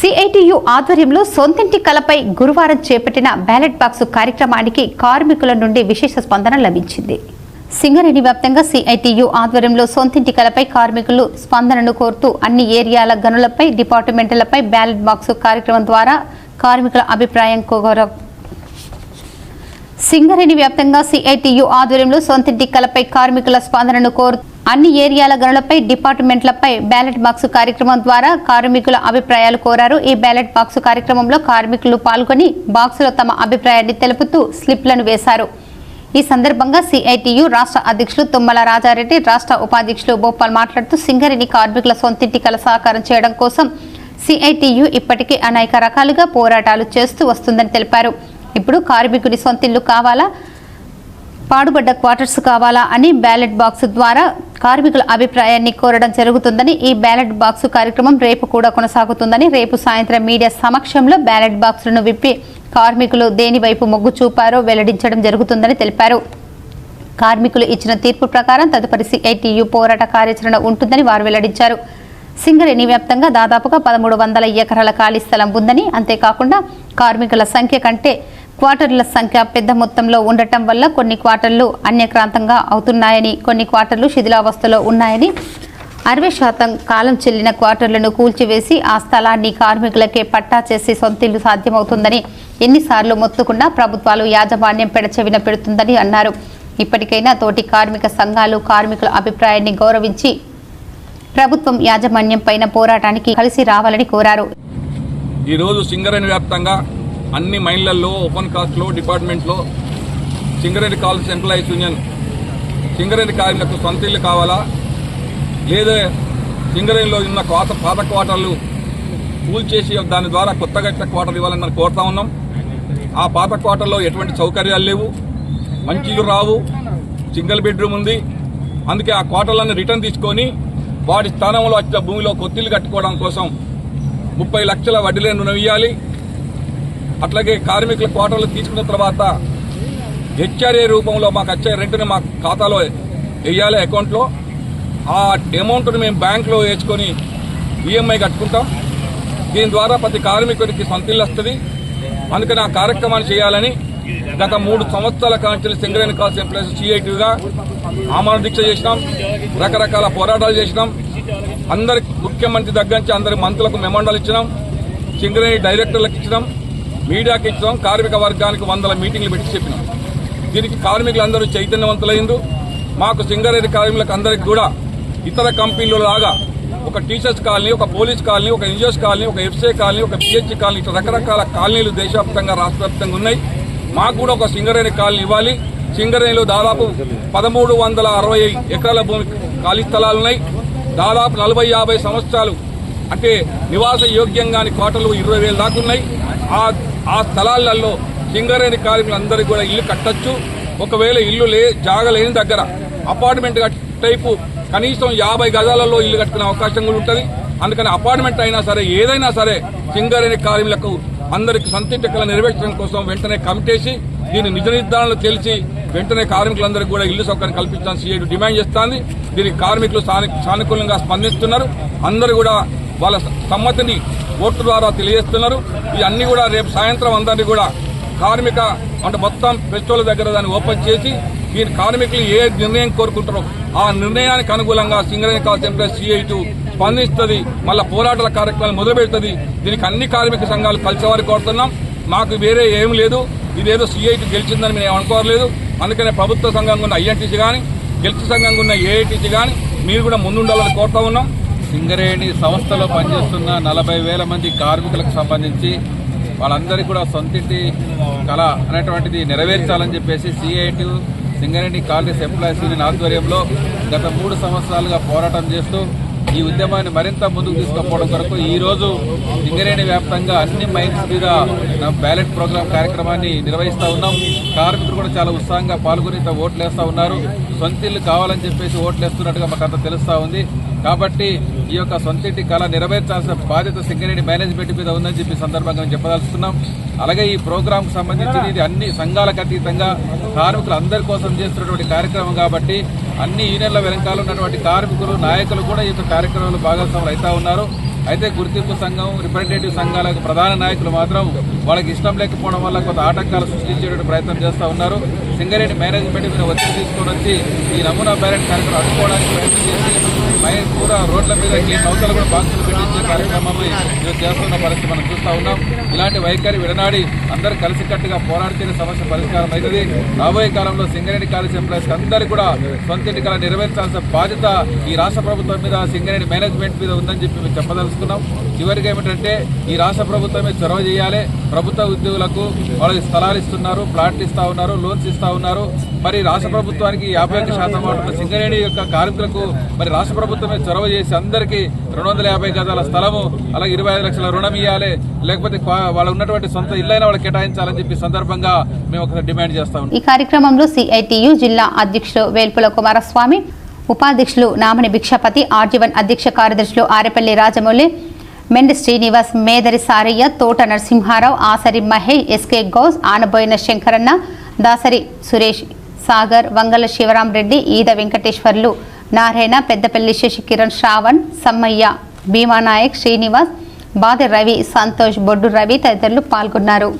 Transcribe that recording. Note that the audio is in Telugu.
సిఐటియు ఆధ్వర్యంలో సొంతింటి కలపై గురువారం చేపట్టిన బ్యాలెట్ బాక్సు కార్యక్రమానికి కార్మికుల నుండి విశేష స్పందన లభించింది. సింగరేణి వ్యాప్తంగా సిఐటియు ఆధ్వర్యంలో సొంతింటి కలపై కార్మికులు స్పందనను కోరుతూ అన్ని ఏరియాల గనులపై డిపార్ట్మెంట్లపై బ్యాలెట్ బాక్సు కార్యక్రమం ద్వారా కార్మికుల అభిప్రాయం కోర సింగరేణి వ్యాప్తంగా సిఐటియు ఆధ్వర్యంలో సొంతింటి కలపై కార్మికుల స్పందనను కోరు అన్ని ఏరియాల గనులపై డిపార్ట్మెంట్లపై బ్యాలెట్ బాక్సు కార్యక్రమం ద్వారా కార్మికుల అభిప్రాయాలు కోరారు. ఈ బ్యాలెట్ బాక్సు కార్యక్రమంలో కార్మికులు పాల్గొని బాక్సులో తమ అభిప్రాయాన్ని తెలుపుతూ స్లిప్లను వేశారు. ఈ సందర్భంగా సిఐటియు రాష్ట్ర అధ్యక్షులు తుమ్మల రాజారెడ్డి రాష్ట్ర ఉపాధ్యక్షులు భోపాల్ మాట్లాడుతూ సింగరేణి కార్మికుల సొంతింటి కల సహకారం చేయడం కోసం సిఐటియు ఇప్పటికే అనేక రకాలుగా పోరాటాలు చేస్తూ వస్తుందని తెలిపారు. ఇప్పుడు కార్మికుని సొంతిల్లు కావాలా? పాడుబడ్డ క్వార్టర్స్ కావాలా అని బ్యాలెట్ బాక్స్ ద్వారా కార్మికుల అభిప్రాయాన్ని కోరడం జరుగుతుందని ఈ బ్యాలెట్ బాక్స్ కార్యక్రమం రేపు కూడా కొనసాగుతుందని రేపు సాయంత్రం మీడియా సమక్షంలో బ్యాలెట్ బాక్సులను విప్పి కార్మికులు దేని వైపు మొగ్గు చూపారో వెల్లడించడం జరుగుతుందని తెలిపారు. కార్మికులు ఇచ్చిన తీర్పు ప్రకారం తదుపరి సిఐటియు పోరాట కార్యాచరణ ఉంటుందని వారు వెల్లడించారు. సింగరేణి వ్యాప్తంగా దాదాపుగా పదమూడు వందల ఎకరాల ఖాళీ స్థలం ఉందని అంతేకాకుండా కార్మికుల సంఖ్య కంటే క్వార్టర్ల సంఖ్య పెద్ద మొత్తంలో ఉండటం వల్ల కొన్ని క్వార్టర్లు అన్యక్రాంతంగా అవుతున్నాయని కొన్ని క్వార్టర్లు శిథిలావస్థలో ఉన్నాయని అరవై శాతం కాలం చెల్లిన క్వార్టర్లను కూల్చివేసి ఆ స్థలాన్ని కార్మికులకే పట్టా చేసి సొంతిల్లు సాధ్యమవుతుందని ఎన్నిసార్లు మొత్తుకున్నా ప్రభుత్వాలు యాజమాన్యం పెడచెవిన పెడుతుందని అన్నారు. ఇప్పటికైనా తోటి కార్మిక సంఘాలు కార్మికుల అభిప్రాయాన్ని గౌరవించి ప్రభుత్వం యాజమాన్యం పైన పోరాటానికి కలిసి రావాలని కోరారు. ఈరోజు సింగరేణి వ్యాప్తంగా అన్ని మైన్లలో ఓపెన్ కాస్ట్లో డిపార్ట్మెంట్లో Singareni college employees union. Singareni కార్మికులకు సొంత ఇల్లు కావాలా? లేదా సింగరేణిలో ఉన్న కోత పాత క్వార్టర్లు కూల్చేసి దాని ద్వారా కొత్తగా ఇట్లా క్వార్టర్ ఇవ్వాలని మనం కోరుతా ఉన్నాం. ఆ పాత క్వార్టర్లో ఎటువంటి సౌకర్యాలు లేవు. మంచి ఇల్లు రావు. సింగిల్ బెడ్రూమ్ ఉంది. అందుకే ఆ క్వార్టర్లను రిటర్న్ తీసుకొని వాటి స్థానంలో వచ్చిన భూమిలో కొత్తిల్లు కట్టుకోవడం కోసం ముప్పై లక్షల వడ్డీలను రుణం ఇవ్వాలి అట్లాగే కార్మికుల క్వార్టర్లు తీసుకున్న తర్వాత హెచ్ఆర్ఏ రూపంలో మాకు వచ్చే రెంట్ని మా ఖాతాలో వేయాలి అకౌంట్లో. ఆ అమౌంట్ని మేము బ్యాంకులో వేసుకొని ఈఎంఐ కట్టుకుంటాం. దీని ద్వారా ప్రతి కార్మికుడికి సొంతిల్లు వస్తుంది. అందుకని ఆ కార్యక్రమాన్ని చేయాలని గత మూడు సంవత్సరాల కాంచెలు సింగరేణి కాల్స్ ఎంప్లాయీస్ సిఐటిగా ఆమరణ దీక్ష చేసినాం. రకరకాల పోరాటాలు చేసినాం. అందరి ముఖ్యమంత్రి దగ్గర నుంచి అందరి మంత్రులకు మెమండాలు ఇచ్చినాం. సింగరేణి డైరెక్టర్లకు ఇచ్చినాం. మీడియాకి ఇచ్చాం కార్మిక వర్గానికి వందల మీటింగ్లు పెట్టి చెప్పినాం. దీనికి కార్మికులందరూ చైతన్యవంతులైందు మాకు సింగరేణి కార్మికులకు అందరికి కూడా ఇతర కంపెనీలు లాగా ఒక టీచర్స్ కాలనీ ఒక పోలీస్ కాలనీ ఒక ఎన్జిఓస్ కాలనీ ఒక ఎఫ్సీఐ కాలనీ ఒక పిహెచ్సి కాలనీ ఇట్లా రకరకాల కాలనీలు దేశవ్యాప్తంగా రాష్ట్ర వ్యాప్తంగా ఉన్నాయి. మాకు కూడా ఒక సింగరేణి కాలనీ ఇవ్వాలి. సింగరేణిలో దాదాపు పదమూడు వందల అరవై ఎకరాల భూమి ఖాళీ స్థలాలు ఉన్నాయి. దాదాపు నలభై యాభై సంవత్సరాలు అంటే నివాస యోగ్యంగాని కోటలు ఇరవై వేలు దాకా ఉన్నాయి. ఆ ఆ స్థలాలలో సింగరేణి కార్మికులందరికీ కూడా ఇల్లు కట్టొచ్చు. ఒకవేళ ఇల్లు లే జాగలేని దగ్గర అపార్ట్మెంట్ టైపు కనీసం యాభై గజాలలో ఇల్లు కట్టుకునే అవకాశం కూడా ఉంటుంది. అందుకని అపార్ట్మెంట్ అయినా సరే ఏదైనా సరే సింగరేణి కార్మికులకు అందరికి సంతింటికల నెరవేర్చడం కోసం వెంటనే కమిటేసి దీని నిజ నిర్ధారణలు తెలిసి వెంటనే కార్మికులందరికీ కూడా ఇల్లు సౌకర్యం కల్పించాలని సీఐటి డిమాండ్ చేస్తోంది. దీనికి కార్మికులు సానుకూలంగా స్పందిస్తున్నారు. అందరూ కూడా వాళ్ళ సమ్మతిని ఓట్ల ద్వారా తెలియజేస్తున్నారు. ఇవన్నీ కూడా రేపు సాయంత్రం అందరినీ కూడా కార్మిక అంటే మొత్తం ఫెస్టివల్ దగ్గర దాన్ని ఓపెన్ చేసి మీరు కార్మికులు ఏ నిర్ణయం కోరుకుంటారో ఆ నిర్ణయానికి అనుగుణంగా సింగరేణి కాల్ సెంటర్ సిఐటు స్పందిస్తుంది మళ్ళీ పోరాటాల కార్యక్రమాలు మొదలుపెడుతుంది. దీనికి అన్ని కార్మిక సంఘాలు కలిసేవారు కోరుతున్నాం. మాకు వేరే ఏం లేదు. ఇదేదో సిఐటి గెలిచిందని మేము అనుకోవట్లేదు అందుకనే ప్రభుత్వ సంఘంగా ఉన్న ఐఎన్టీసీ కానీ గెలిచి సంఘంగా ఉన్న ఏఐటీసీ కానీ మీరు కూడా ముందుండాలని కోరుతా ఉన్నాం. సింగరేణి సంస్థలో పనిచేస్తున్న నలభై వేల మంది కార్మికులకు సంబంధించి వాళ్ళందరికీ కూడా సొంతింటి కళ అనేటువంటిది నెరవేర్చాలని చెప్పేసి CIT Singareni college employees union ఆధ్వర్యంలో గత మూడు సంవత్సరాలుగా పోరాటం చేస్తూ ఈ ఉద్యమాన్ని మరింత ముందుకు తీసుకుపోవడం కొరకు ఈ రోజు సింగరేణి వ్యాప్తంగా అన్ని మైన్స్ మీద బ్యాలెట్ ప్రోగ్రామ్ కార్యక్రమాన్ని నిర్వహిస్తూ ఉన్నాం. కార్మికులు కూడా చాలా ఉత్సాహంగా పాల్గొని ఓట్లు వేస్తూ ఉన్నారు. సొంతిల్లు కావాలని చెప్పేసి ఓట్లు వేస్తున్నట్టుగా మాకు అంత తెలుస్తూ ఉంది. కాబట్టి ఈ యొక్క సొంతింటి కళ నెరవేర్చాల్సిన బాధ్యత సింగరేణి మేనేజ్మెంట్ మీద ఉందని చెప్పి సందర్భంగా మేము చెప్పదలుచుకున్నాం. అలాగే ఈ ప్రోగ్రామ్కు సంబంధించి ఇది అన్ని సంఘాలకు అతీతంగా కార్మికులు అందరి కోసం చేస్తున్నటువంటి కార్యక్రమం కాబట్టి అన్ని యూనియన్ల వెనకాల ఉన్నటువంటి కార్మికులు నాయకులు కూడా ఈ యొక్క కార్యక్రమంలో భాగస్వాములు అవుతా ఉన్నారు. అయితే గుర్తింపు సంఘం రిప్రజెంటేటివ్ సంఘాలకు ప్రధాన నాయకులు మాత్రం వాళ్ళకి ఇష్టం లేకపోవడం వల్ల కొంత ఆటంకాలు సృష్టించేటువంటి ప్రయత్నం చేస్తూ ఉన్నారు. సింగరేణి మేనేజ్మెంట్ మీద ఒత్తిడి తీసుకొని వచ్చి ఈ నమూనా బ్యారెట్ కార్యక్రమం అడ్డుకోవడానికి ప్రయత్నం చేసి మై కూడా రోడ్ల మీద గేట్ అవతల కూడా బాక్సులు పెట్టించే కార్యక్రమం మేము చేస్తున్న పరిస్థితి మనం చూస్తూ ఉన్నాం. ఇలాంటి వైఖరి విడనాడి అందరూ కలిసికట్టుగా పోరాడితేనే సమస్య పరిష్కారం అవుతుంది. రాబోయే కాలంలో సింగరేణి కాలేజ్ ఎంప్లాయీస్ అందరూ కూడా సొంత ఎన్నికల నెరవేర్చాల్సిన బాధ్యత ఈ రాష్ట్ర ప్రభుత్వం మీద సింగరేణి మేనేజ్మెంట్ మీద ఉందని చెప్పి మేము చెప్పదలుచుకున్నాం చివరికి ఏమిటంటే ఈ రాష్ట్ర ప్రభుత్వమే చొరవ చేయాలి. ప్రభుత్వ ఉద్యోగులకు వాళ్ళకి స్థలాలు ఇస్తున్నారు ప్లాట్లు ఇస్తా ఉన్నారు లోన్స్ ఇస్తా ఉన్నారు. మరి రాష్ట్ర ప్రభుత్వానికి యాభై ఒక్క శాతం వాటున్న సింగరేణి యొక్క కార్మికులకు మరి రాష్ట్ర ప్రభుత్వమే చొరవ చేసి అందరికీ రెండు వందల యాభై గజాల స్థలము అలాగే ఇరవై ఐదు లక్షల రుణం ఇవ్వాలి లేకపోతే వాళ్ళు ఉన్నటువంటి సొంత ఇళ్ళైనా వాళ్ళు కేటాయించాలని చెప్పి సందర్భంగా మేము ఒకసారి డిమాండ్ చేస్తాము ఈ కార్యక్రమంలో సిఐటియు జిల్లా అధ్యక్షుడు వేల్పుల కుమారస్వామి ఉపాధ్యక్షులు నామని భిక్షాపతి ఆర్జీవన్ అధ్యక్ష కార్యదర్శులు ఆరేపల్లి రాజమౌళి మెండి శ్రీనివాస్ మేదరి సారయ్య తోట నరసింహారావు ఆసరి మహేష్ ఎస్కే గౌస్ ఆనబోయిన శంకరన్న దాసరి సురేష్ సాగర్ వంగల శివరాం రెడ్డి ఈద వెంకటేశ్వర్లు నారాయణ పెద్దపల్లి శశికిరణ్ శ్రావణ్ సమ్మయ్య భీమానాయక్ శ్రీనివాస్ బాది రవి సంతోష్ బొడ్డు రవి తదితరులు పాల్గొన్నారు.